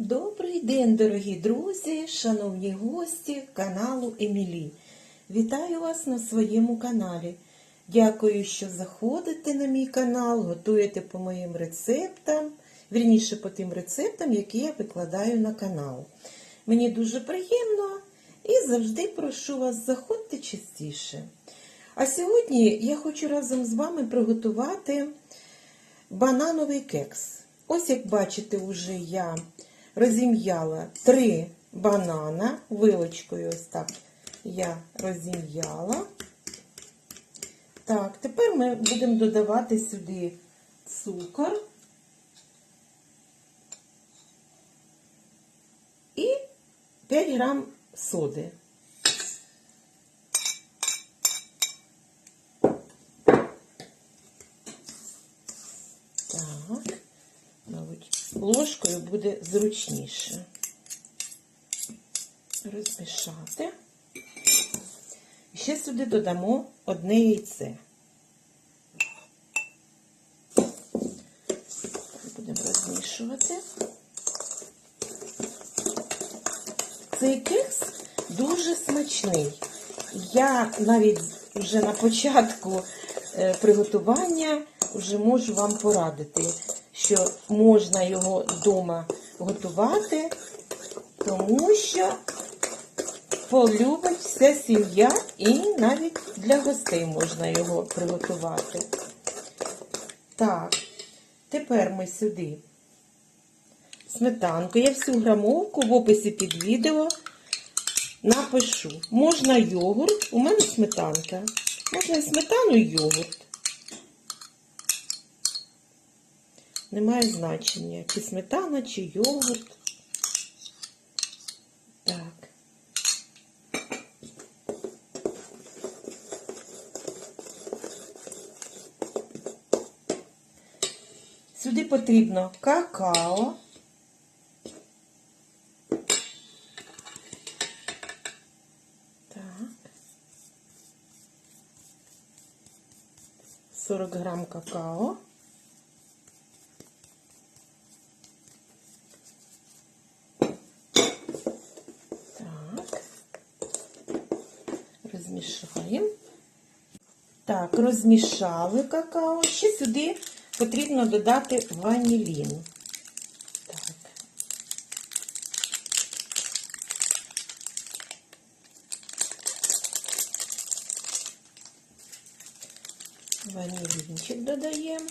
Добрий день, дорогі друзі, шановні гості каналу Емілі. Вітаю вас на своєму каналі. Дякую, що заходите на мій канал, готуєте по моїм рецептам, вірніше по тим рецептам, які я викладаю на канал. Мені дуже приємно і завжди прошу вас, заходьте частіше. А сьогодні я хочу разом з вами приготувати банановий кекс. Ось як бачите, вже я розім'яла три банана вилочкою ось так я розім'яла. Так, тепер ми будемо додавати сюди цукор і 5 грам соди. Так, мабуть, ложкою буде зручніше розмішати. І ще сюди додамо одне яйце. Будемо розмішувати. Цей кекс дуже смачний. Я навіть вже на початку е, приготування вже можу вам порадити, що можна його вдома готувати, тому що полюбить вся сім'я і навіть для гостей можна його приготувати. Так, тепер ми сюди сметанку. Я всю грамовку в описі під відео напишу. Можна йогурт, у мене сметанка. Можна і сметану і йогурт. Немає значення, чи сметана, чи йогурт. Так. Сюди потрібно какао. Так. 40 грам какао. Так. Розмішаємо. Так, розмішали какао. Ще сюди потрібно додати ванілін. Так. Ванілінчик додаємо.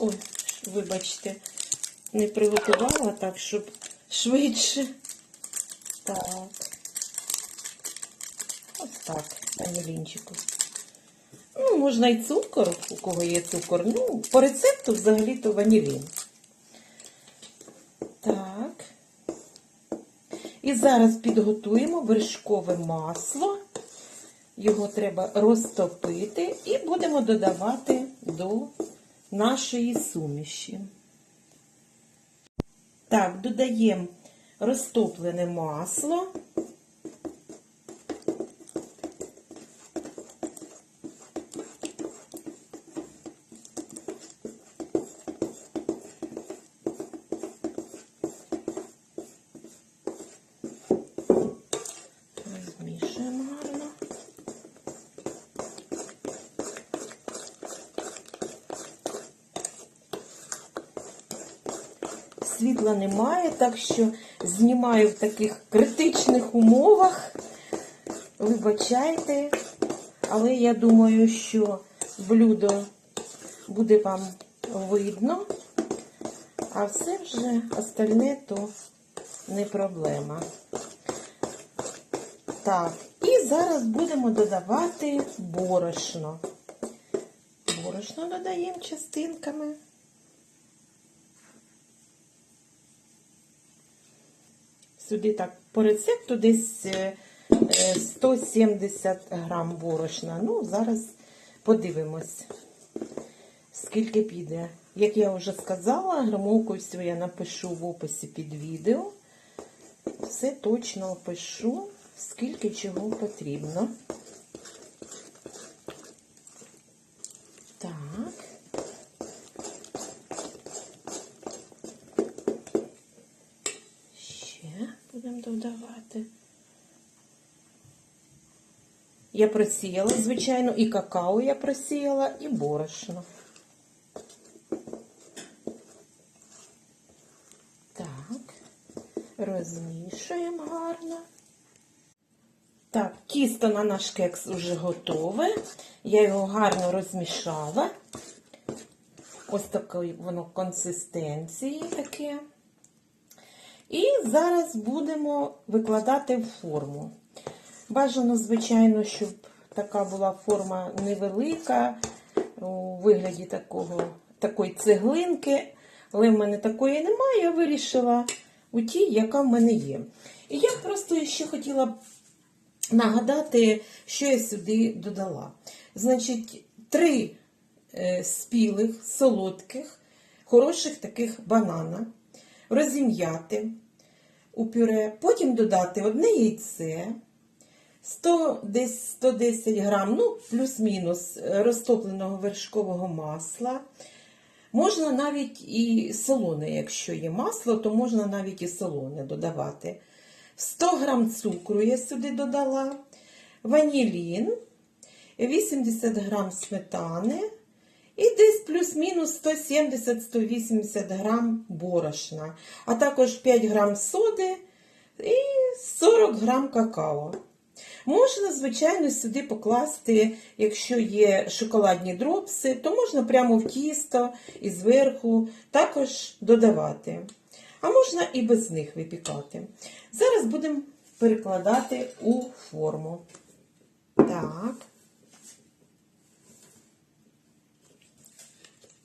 Ой, вибачте, не приготувала так, щоб швидше. Так. Ось так, ванілінчику. Ну, можна і цукор, у кого є цукор. Ну, по рецепту взагалі-то ванілін. Так. І зараз підготуємо вершкове масло. Його треба розтопити і будемо додавати до нашої суміші. Так, додаємо розтоплене масло. Розмішуємо гарно. Світла немає, так що знімаю в таких критичних умовах. Вибачайте, але я думаю, що блюдо буде вам видно, а все вже остальне то не проблема. Так, і зараз будемо додавати борошно. Борошно додаємо частинками. Сюди так по рецепту десь е, е, 170 грам борошна. Ну, зараз подивимось, скільки піде. Як я вже сказала, грамовку всю я напишу в описі під відео. Все точно опишу, скільки чого потрібно. Так. додавати. Я просіяла, звичайно, і какао я просіяла, і борошно. Так, розмішуємо гарно. Так, тісто на наш кекс вже готове. Я його гарно розмішала. Ось такої воно консистенції таке. І зараз будемо викладати в форму. Бажано, звичайно, щоб така була форма невелика, у вигляді такого, такої цеглинки. Але в мене такої немає, я вирішила у тій, яка в мене є. І я просто ще хотіла нагадати, що я сюди додала. Значить, три е, спілих, солодких, хороших таких банана, розім'яти у пюре, потім додати одне яйце, 100, десь 110 грам, ну, плюс-мінус е, розтопленого вершкового масла. Можна навіть і солоне, якщо є масло, то можна навіть і солоне додавати. 100 грам цукру я сюди додала, ванілін, 80 грам сметани і десь плюс-мінус 170-180 грам борошна, а також 5 грам соди і 40 грам какао. Можна, звичайно, сюди покласти, якщо є шоколадні дропси, то можна прямо в тісто і зверху також додавати. А можна і без них випікати. Зараз будемо перекладати у форму. Так.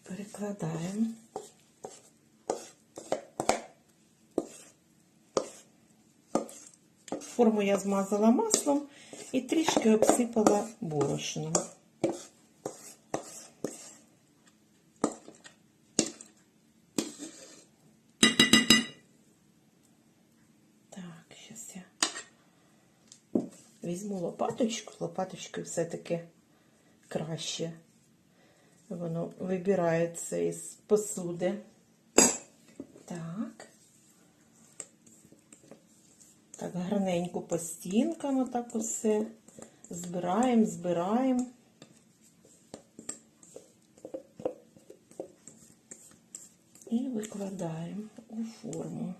Перекладаємо. Форму я змазала маслом і трішки обсипала борошном. Так, зараз я візьму лопаточку. Лопаточкою все-таки краще. Воно вибирається із посуди. Так. Так, гарненько по стінкам отак усе. Збираємо, збираємо. І викладаємо у форму.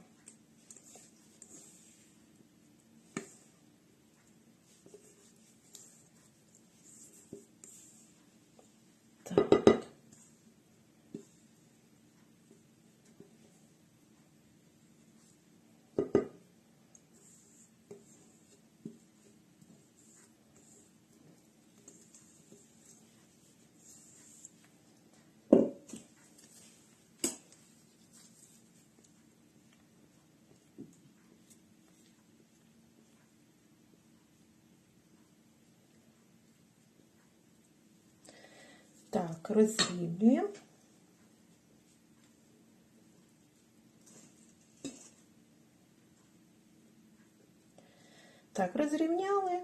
Так, розрівнюємо. Так, розрівняли.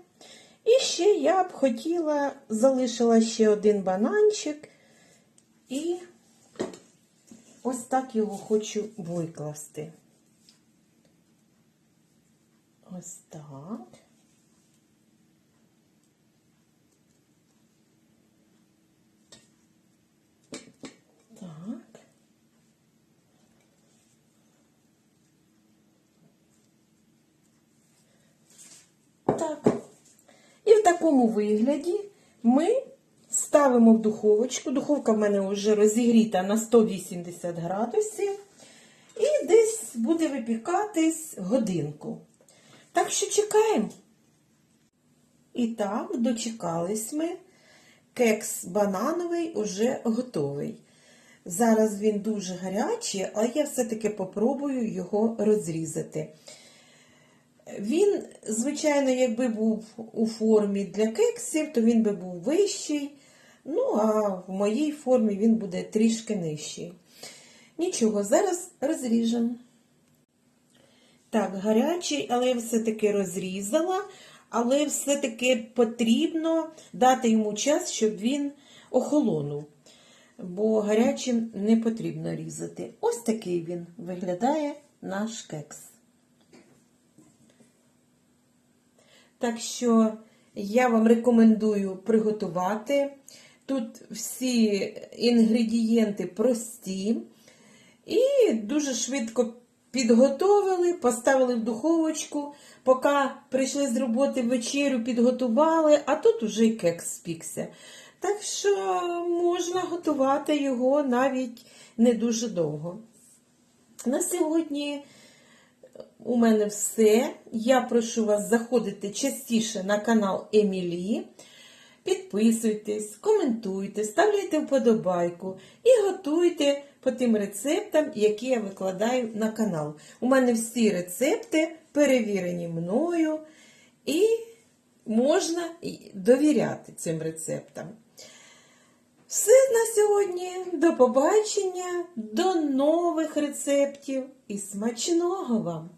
І ще я б хотіла, залишила ще один бананчик і ось так його хочу викласти. Ось так. Так. Так. І в такому вигляді ми ставимо в духовочку. Духовка в мене вже розігріта на 180 градусів. І десь буде випікатись годинку. Так що чекаємо. І так, дочекались ми. Кекс банановий уже готовий. Зараз він дуже гарячий, але я все-таки попробую його розрізати. Він, звичайно, якби був у формі для кексів, то він би був вищий. Ну, а в моїй формі він буде трішки нижчий. Нічого, зараз розріжемо. Так, гарячий, але я все-таки розрізала, але все-таки потрібно дати йому час, щоб він охолонув. Бо гарячим не потрібно різати. Ось такий він виглядає наш кекс. Так що я вам рекомендую приготувати. Тут всі інгредієнти прості. І дуже швидко підготовили, поставили в духовочку. Поки прийшли з роботи вечерю, підготували, а тут уже і кекс спікся. Так що можна готувати його навіть не дуже довго. На сьогодні у мене все. Я прошу вас заходити частіше на канал Емілі. Підписуйтесь, коментуйте, ставляйте вподобайку і готуйте по тим рецептам, які я викладаю на канал. У мене всі рецепти перевірені мною і можна довіряти цим рецептам. Все на сьогодні. До побачення, до нових рецептів і смачного вам!